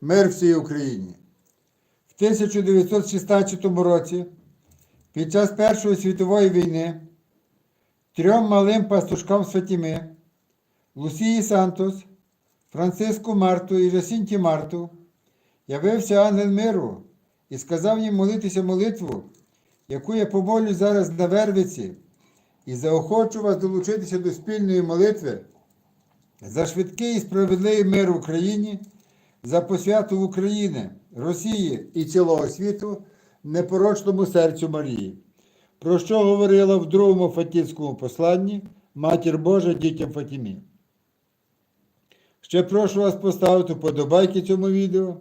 Мир всій Україні. В 1916 році, під час Першої світової війни, трьом малим пастушкам з Фатіми, Лусії Сантос, Франциску Марту і Жасінті Марту, явився ангел миру і сказав їм молитися молитву, яку я помолю зараз на Вервиці, і заохочу вас долучитися до спільної молитви за швидкий і справедливий мир в Україні, за посвяту України, Росії і цілого світу непорочному серцю Марії, про що говорила в другому Фатінському посланні Матір Божа дітям Фатімі. Ще прошу вас поставити вподобайки цьому відео,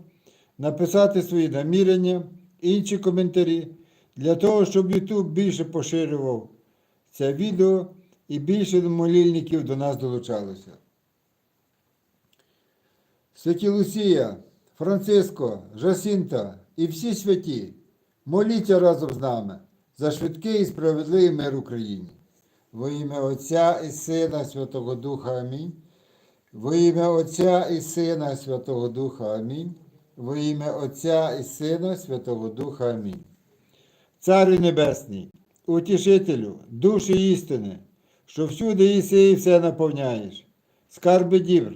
написати свої намірення, інші коментарі, для того, щоб YouTube більше поширював це відео і більше молільників до нас долучалося. Святі Лусія, Франциско, Жасінта і всі святі, моліться разом з нами за швидкий і справедливий мир Україні. Во ім'я Отця і Сина Святого Духа Амінь. Во ім'я Отця і Сина Святого Духа Амінь. Во ім'я Отця і Сина Святого Духа Амінь. Царю Небесний, утішителю, душі істини, що всюди іси і все наповняєш, скарби дівр,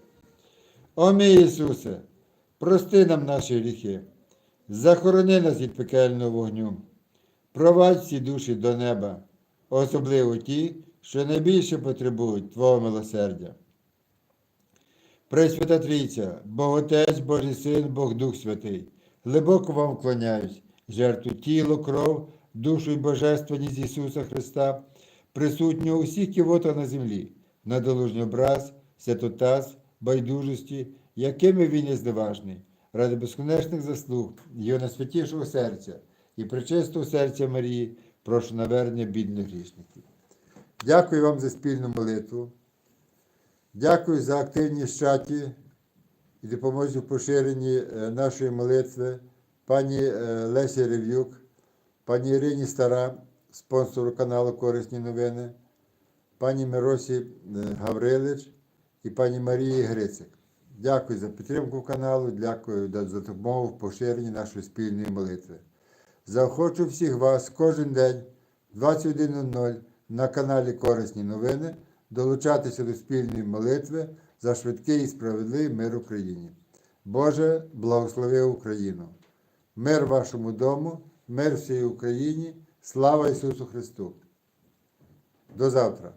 О мій Ісусе, прости нам наші гріхи, захорони нас від пекельного вогню, провадь всі душі до неба, особливо ті, що найбільше потребують Твого милосердя. Пресвята Трійця, Бог Отець, Божий Син, Бог Дух Святий, глибоко вам вклоняюсь, жертву тіло, кров, душу і божественність Ісуса Христа, присутнього у всіх ківотах на землі, надолужній образ, святотаз, байдужості, якими він є зневажний, ради безконечних заслуг, його найсвятішого серця і причистого серця Марії, прошу навернення бідних грішників. Дякую вам за спільну молитву. Дякую за активність чаті і допомозі в поширенні е, нашої молитви пані е, Лесі Рев'юк, пані Ірині Стара, спонсору каналу Корисні новини, пані Миросі е, Гаврилич і пані Марії Грицик. Дякую за підтримку каналу, дякую за допомогу в поширенні нашої спільної молитви. Заохочу всіх вас кожен день 21.00 на каналі Корисні новини долучатися до спільної молитви за швидкий і справедливий мир Україні. Боже, благослови Україну! Мир вашому дому, мир всій Україні. Слава Ісусу Христу! До завтра!